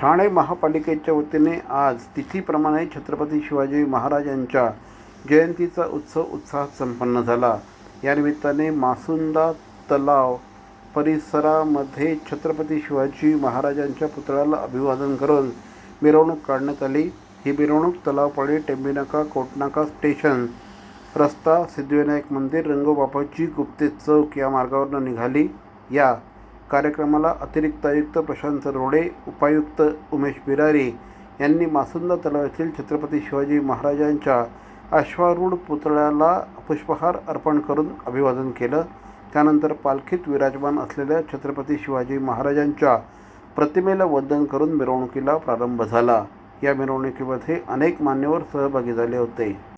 ठाणे महापालिकेच्या वतीने आज तिथीप्रमाणे छत्रपती शिवाजी महाराजांच्या जयंतीचा उत्सव उत्साहात संपन्न झाला. या निमित्ताने मासुंदा तलाव परिसरामध्ये छत्रपती शिवाजी महाराजांच्या पुतळ्याला अभिवादन करून मिरवणूक काढण्यात आली. ही मिरवणूक तलावपाळी टेंबीनाका कोटनाका स्टेशन रस्ता सिद्धिविनायक मंदिर रंगोबापाची गुप्ते चौक या मार्गावरून निघाली. या कार्यक्रमाला अतिरिक्त आयुक्त प्रशांत रोडे उपायुक्त उमेश बिरारी यांनी मासुंदा तलावातील छत्रपती शिवाजी महाराजांच्या अश्वारूढ पुतळ्याला पुष्पहार अर्पण करून अभिवादन केलं. त्यानंतर पालखीत विराजमान असलेल्या छत्रपती शिवाजी महाराजांच्या प्रतिमेला वंदन करून मिरवणुकीला प्रारंभ झाला. या मिरवणुकीमध्ये अनेक मान्यवर सहभागी झाले होते.